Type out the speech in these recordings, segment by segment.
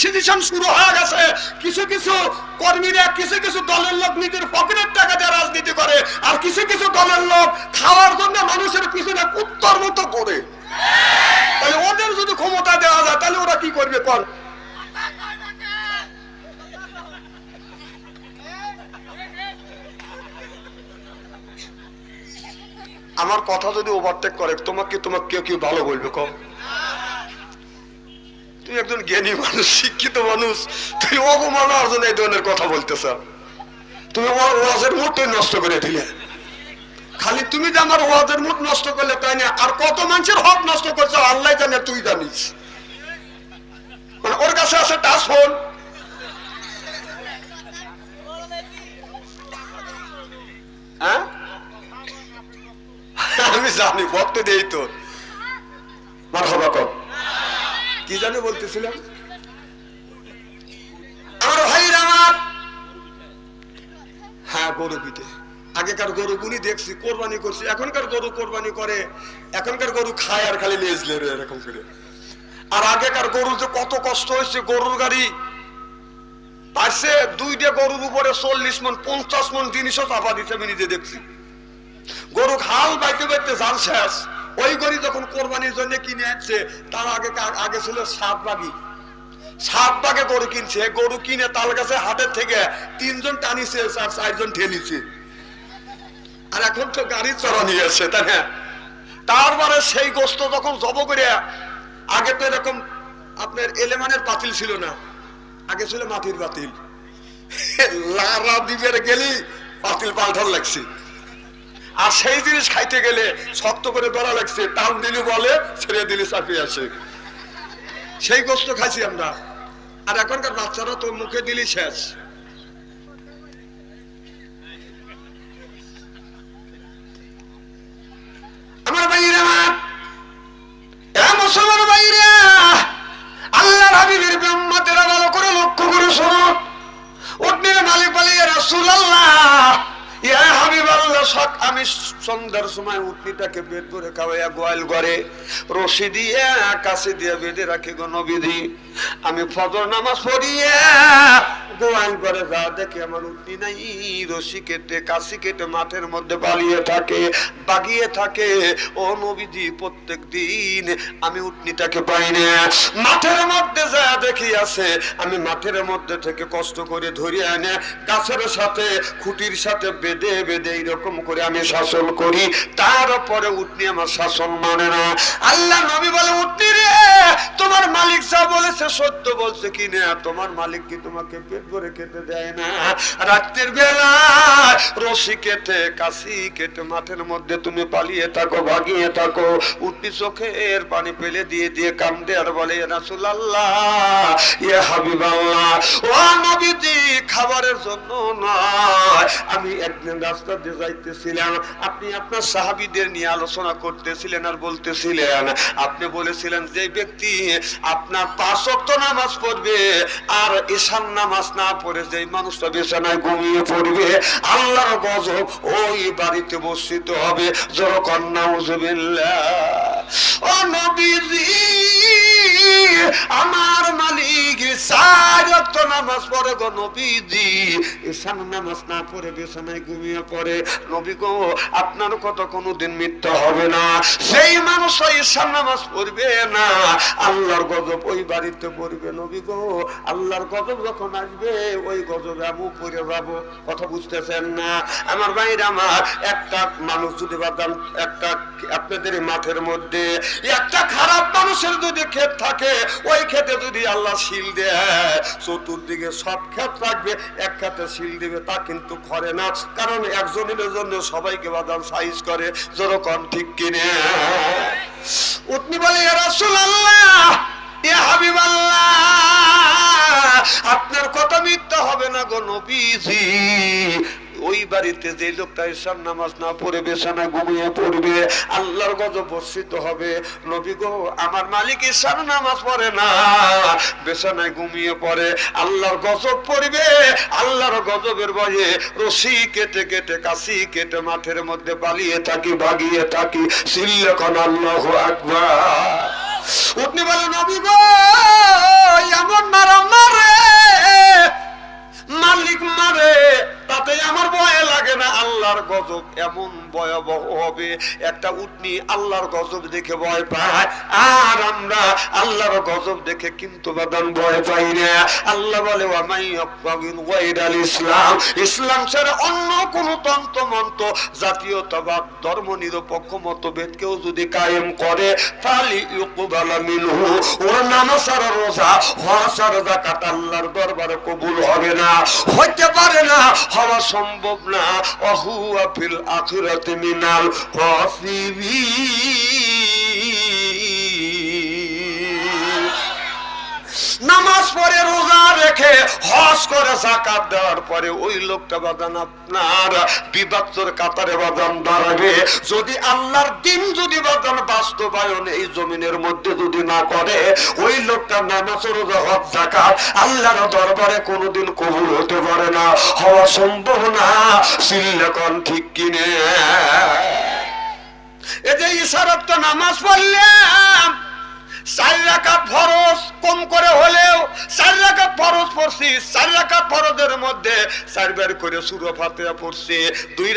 Situation শুরু হয়ে গেছে। কিছু কিছু কর্মীরা, কিছু কিছু দলের লোক নিজের পকেটের টাকা দিয়ে রাজনীতি করে, আর কিছু কিছু দলের লোক খাওয়ার জন্য মানুষের পিছনে উত্তর মতো করে তাহলে ওদের যদি ক্ষমতা দেওয়া যায়, তাহলে ওরা কি করবে কর? আমার কথা যদি ওভারটেক করে, তোমাকে তোমাকে কেউ কেউ ভালো বলবে কম তুই একজন জ্ঞানী মানুষ, শিক্ষিত মানুষ। তুই অবমাননার জন্য এই ধরনের কথা বলতেছ। তুমি ওয়াজের মুডটাই নষ্ট করে দিলে। খালি তুমি যে আমার ওয়াজের মুড নষ্ট করলে তাই না? আর কত মানুষের হক নষ্ট করছ, আল্লাহ জানে, তুই জানিস। মানে ওর কাছে আছে টাচ ফোন হ্যাঁ? আমি জানি, ভক্ত দেই তো। মার হবা কম কি জানি বলতেছিলাম? আমার ভাইরা আমার। হ্যাঁ গরু পিঠে আগেকার গরু গুলি দেখছি, কোরবানি করছি। এখনকার গরু কোরবানি করে, এখনকার গরু খায় আর খালি লেজ লেরে এরকম করে। আর আগেকার গরু যে কত কষ্ট হয়েছে, গরুর গাড়ি। পাশে দুইটা গরুর উপরে চল্লিশ মন, পঞ্চাশ মন জিনিসও চাপা দিতে আমি নিজে দেখছি। গরু খাল বাইতে বাইতে জাল শেষ। ওই গরু যখন কোরবানির জন্য কিনে আনছে, তার আগে আগে ছিল সাত বাগি। সাত বাগে গরু কিনছে। গরু কিনে তাল গাছে হাতের থেকে তিনজন টানিছে আর চারজন ঠেলিছে। আর এখন তো গাড়ি চড়া নিয়ে আসছে, তাই না? তারপরে সেই গোস্ত যখন জব করে, আগে তো এরকম আপনার এলেমানের পাতিল ছিল না। আগে ছিল মাটির পাতিল লারা দিবের গেলি পাতিল পাল্টার লাগছে। আর সেই জিনিস খাইতে গেলে শক্ত করে ধরা লাগছে, টান দিলি বলে ছেড়ে দিলি, চাপিয়ে আসে। সেই গোস্ত খাইছি আমরা। আর এখনকার বাচ্চারা তো মুখে দিলি শেষ। আমার ভাইরা মুসলমান ভাইরা আল্লাহর হাবিবের ব্রহ্মাতেরা ভালো করে লক্ষ্য করে শোনো। উঠনের মালিক বলে রাসূল আল্লাহ হাবিব আমি সন্ধ্যার সময় উটনিটাকে বের গোয়াল করে রশি দিয়ে, কাছে দিয়ে বেঁধে রাখি গো আমি ফজর নামাজ পড়িয়া গোয়াল যা দেখে আমার উটনি নাই, রশি কেটে, কাশি কেটে মাঠের মধ্যে পালিয়ে থাকে, বাগিয়ে থাকে। ও নবীজি, প্রত্যেক দিন আমি উটনিটাকে পাই না। মাঠের মধ্যে যা দেখি আছে, আমি মাঠের মধ্যে থেকে কষ্ট করে ধরিয়ে আনে। গাছের সাথে, খুঁটির সাথে বেঁধে বেঁধে এইরকম করে আমি শাসন করি, তারপরে উঠনি আমার শাসন মানে না। আল্লাহ নবী বলে, উঠনি রে, তোমার মালিক যা বলেছে সত্য বলছে কি না? তোমার মালিক কি তোমাকে পেট ভরে খেতে দেয় না? রাত্রের বেলা রশি কেটে, কাশি কেটে মাঠের মধ্যে তুমি পালিয়ে থাকো, ভাগিয়ে থাকো। উঠনি চোখের পানি ফেলে দিয়ে দিয়ে কান্দে আর বলে রাসুল আল্লাহ ইয়ে হাবিব আল্লাহ ও নবীজি, খাবারের জন্য নয়। আমি একদিন রাস্তা দিয়ে যাইতেছিলাম আপনি আপনার সাহাবিদের নিয়ে আলোচনা করতেছিলেন আর বলতেছিলেন, আপনি বলেছিলেন যে ব্যক্তি আপনার পাঁচ ওয়াক্ত নামাজ পড়বে আর ঈশান নামাজ না পড়ে যে মানুষটা বিছানায় ঘুমিয়ে পড়বে, আল্লাহর গজব ওই বাড়িতে বসিত হবে। জোর কন্যা ও নবীজি, আমার মালিক চার ওয়াক্ত নামাজ পড়ে গো নবীজি। আপনার কথা কোনোদিন মিথ্যা হবে না। সেই মানুষ ঈশান নামাজ পড়বে না। আল্লাহর গজব ওই বাড়িতে পড়বে নবী গো। আল্লাহর গজব যখন আসবে, ওই গজব আমি পড়ে যাব। কথা বুঝতেছেন না? আমার বাইরে আমার, একটা মানুষ যদি বাদাম, একটা আপনাদের মাঠের মধ্যে, একটা খারাপ মানুষের যদি ক্ষেত থাকে, ওই ক্ষেতে যদি আল্লাহ শিল দেয় চতুর্দিকে সব ক্ষেত রাখবে, এক ক্ষেতে শিল দিবে, তা কিন্তু করে না। কারণ একজনের জন্য সবাইকে বাদাম সাইজ করে, যেরকম ঠিক কিনে। উঠনি বলে রাসুল আল্লাহ আপনার কথা মিথ্যা হবে না গো নবীজি। ওই বাড়িতে যে লোকটা ঈশান নামাজ না পড়ে বেছানা ঘুমিয়ে পড়বে, আল্লাহর গজব বর্ষিত হবে। নবী গো, আমার মালিক ঈশান নামাজ পড়ে না, বেছানায় ঘুমিয়ে পড়ে। আল্লাহর গজব পড়বে, আল্লাহর গজবের ভয়ে রশি কেটে কেটে, কাশি কেটে মাঠের মধ্যে পালিয়ে থাকি, ভাগিয়ে থাকি। সিল্লাখন আল্লাহ আকবার। উঠনি বলে, নবী গো, এমন মারাম একটা উটনি আল্লাহর গজব দেখে ভয় পায় আর আমরা আল্লাহর গজব দেখে কিন্তু বাদান ভয় পাই না। আল্লাহ বলে ইসলাম। ইসলাম ছাড়া অন্য কোন তন্ত্র মন্ত্র জাতীয়তাবাদ ধর্ম নিরপেক্ষ মতভেদ কেউ যদি কায়েম করে ইউকবালা মিনহু। ওর রোজা আল্লাহর দরবারে কবুল হবে না। হইতে পারে না হওয়া সম্ভব না। অহুয়া ফিল আখিরাতি মিনাল খাসিরিন রেখে হজ করে জাকাত দেওয়ার পরে ওই লোকটা বাদান আপনার বিবাদর কাতারে বাদান দাঁড়াবে। যদি আল্লাহর দিন যদি বাদান বাস্তবায়ন এই জমিনের মধ্যে যদি না করে, ওই লোকটা নামাজ, রোজা, হজ, জাকাত আল্লাহর দরবারে কোনোদিন কবুল হতে পারে না। হওয়া সম্ভব না। সিল্লেকন ঠিক কিনে। এই যে ইশারতটা নামাজ পড়লাম। চার রাকাত ফরজ, কম করে হলেও চার পড়ছি, চার মধ্যে করে পড়ছি, দুই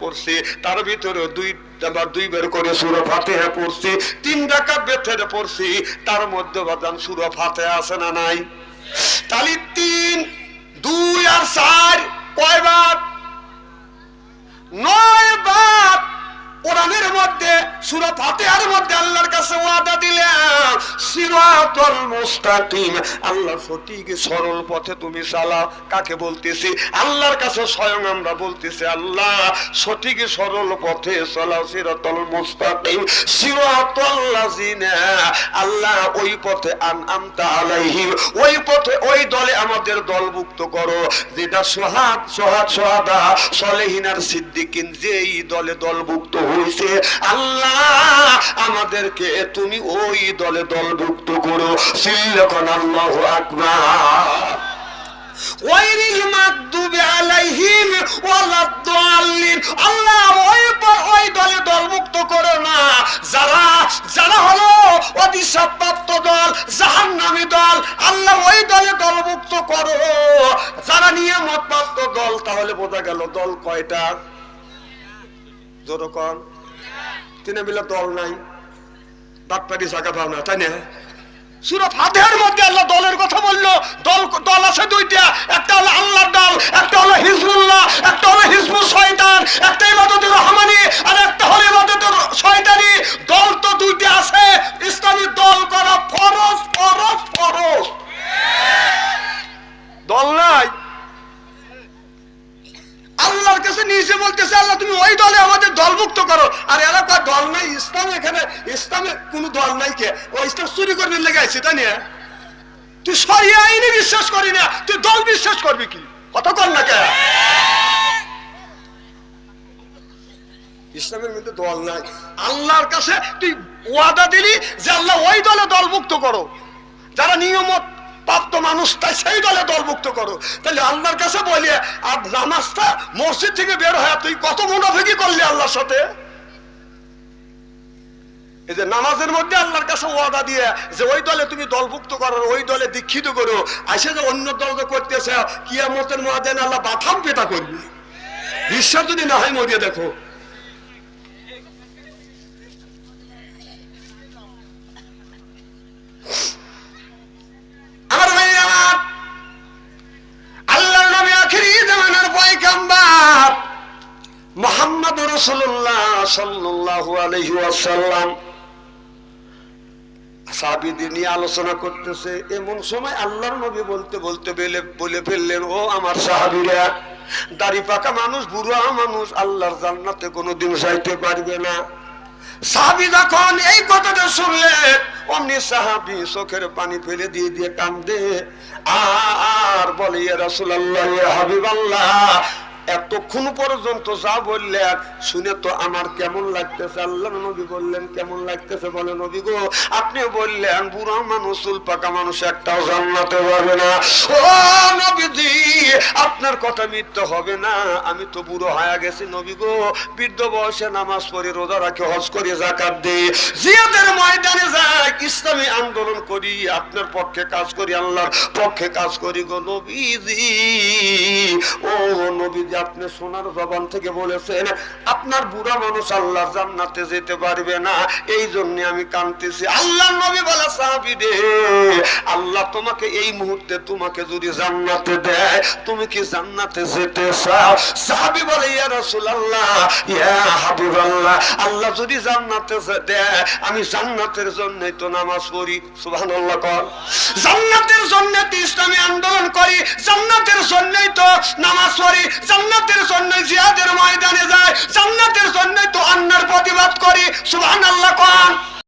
পড়ছি, তার ভিতরে দুই, আবার করে পড়ছি, তিন পড়ছি, তার মধ্যে বাদান আছে না নাই? তাহলে তিন, দুই আর চার কয়বার নয় বার কোরআনের মধ্যে, সূরা ফাতিহার মধ্যে আল্লাহর কাছে ওয়াদা দিলেন আল্লাহ সরল পথে তুমি চালাও কাকে বলতেছি? আল্লাহর কাছে স্বয়ং আমরা বলতেছি, আল্লাহ, সঠিক সরল পথে মুস্তাকিম। আল্লাহ, ওই পথে আলাইহিম। ওই পথে, ওই দলে আমাদের দলভুক্ত করো। যেটা সোহাদ সোহাদ, সোহাদা, সলেহিনার সিদ্দিকিন যেই দলে দলভুক্ত হয়েছে আল্লাহ, আমাদেরকে তুমি ওই দলে দলভুক্ত করো। সিল্লখন আল্লাহ আকবার। ওয়াইরিল মাগদুবি আলাইহিম ওয়ালাদ-দাল্লিন আল্লাহ ওই ওই দলে দলমুক্ত করো না। যারা যারা হলো অভিশাপপ্রাপ্ত দল, জাহান্নামী দল, আল্লাহ ওই দলে দলমুক্ত করো। যারা নিয়ামত প্রাপ্ত দল, তাহলে বোঝা গেল দল কয়টা? যেরকম তিনে মিলে দল নাই। বাটপাটি জায়গা পাও না, তাই না? ফাতেহার মধ্যে আল্লাহ দলের কথা দল দল আছে দুইটা, একটা হলো আল্লাহর দল, একটা হলো হিজবুল্লাহ, একটা হলো হিজবুল শয়তান, একটা ইবাদত রহমানি আর একটা হলো ইবাদত শয়তানি। দল তো দুইটা আছে, ইসলামী দল করা ফরজ ফরজ ফরজ দল নাই নিজে বলতেছে, আল্লাহ, তুমি ওই দলে আমাদের দলভুক্ত করো। আর এরা দল নাই, ইসলাম এখানে, ইসলামে কোনো দল নাই কে? ও ইসলাম চুরি করবে লেগে আছে তাই না? তুই সরিয়ে আইনি বিশ্বাস করি না, তুই দল বিশ্বাস করবি কি? কত কর না কে? ইসলামের মধ্যে দল নাই। আল্লাহর কাছে তুই ওয়াদা দিলি যে, আল্লাহ, ওই দলে দলভুক্ত করো। যারা নিয়মত প্রাপ্ত মানুষ, তাই সেই দলে দলভুক্ত করো। তাহলে আল্লাহর কাছে বলি, আর নামাজটা মসজিদ থেকে বের হয় তুই কত মুনাফিকি করলি আল্লাহর সাথে? এই যে নামাজের মধ্যে আল্লাহর কাছে ওয়াদা দিয়ে যে ওই দলে তুমি দলভুক্ত করো ওই দলে দীক্ষিত করো আসে যে অন্য দল যে করতেছে, কিয়ামতের মহাদেন আল্লাহ বাথাম পেটা করবি। বিশ্বাস যদি না হয় মরিয়ে দেখো আমার ভাইরা আমার আল্লাহর নবী আখিরি জামানার পয়গাম্বার আলোচনা করতেছে। এমন সময় আল্লাহর নবী বলতে বলতে বেলে ফেললেন, ও আমার সাহাবীরা, দাড়ি পাকা মানুষ, বুড়া মানুষ, আল্লাহর জান্নাতে কোনোদিন যাইতে পারবে না। সাহাবি যখন এই কথাটা অমনি সাহাবি চোখের পানি ফেলে দিয়ে দিয়ে আর বলে ইয়া হাবিবাল্লাহ এতক্ষণ পর্যন্ত যা বললেন, শুনে তো আমার কেমন লাগতেছে? আল্লাহ নবী বললেন, কেমন লাগতেছে বলে নবী গো? আপনি বললেন, বুড়া মানুষ পাকা মানুষ একটাও জান্নাতে পারবে না। ও নবীজি, আপনার কথা মিথ্যে হবে না। আমি তো বুড়ো হয়ে গেছি নবী গো। বৃদ্ধ বয়সে নামাজ পড়ি রোজা রাখি, হজ করি জাকাত দিই। জিয়াদের ময়দানে যাই, ইসলামী আন্দোলন করি, আপনার পক্ষে কাজ করি, আল্লাহর পক্ষে কাজ করি গো নবীজি। ও নবীজি যে আপনি সোনার জবান থেকে বলেছেন, আপনার বুড়া মানুষ আল্লাহ জান্নাতে যেতে পারবে না, এই জন্য আমি কাঁদতেছি। আল্লাহ নবী বলে সাহাবি রে, আল্লাহ তোমাকে এই মুহূর্তে তোমাকে যদি জান্নাতে দেয়, তুমি কি জান্নাতে যেতে চাও? সাহাবি বলে, ইয়া রাসূলুল্লাহ, ইয়া হাবিবাল্লাহ, আল্লাহ যদি জান্নাতে দেয়, আমি জান্নাতের জন্যই তো নামাজ পড়ি। সুবহানাল্লাহ কর। জান্নাতের জন্য ইসলামী আন্দোলন করি, জান্নাতের জন্যই তো নামাজ পড়ি জান্নাতের জন্য জিয়াদের ময়দানে যায় জান্নাতের জন্য তো অন্যার প্রতিবাদ করে। করি সুবহানাল্লাহ কর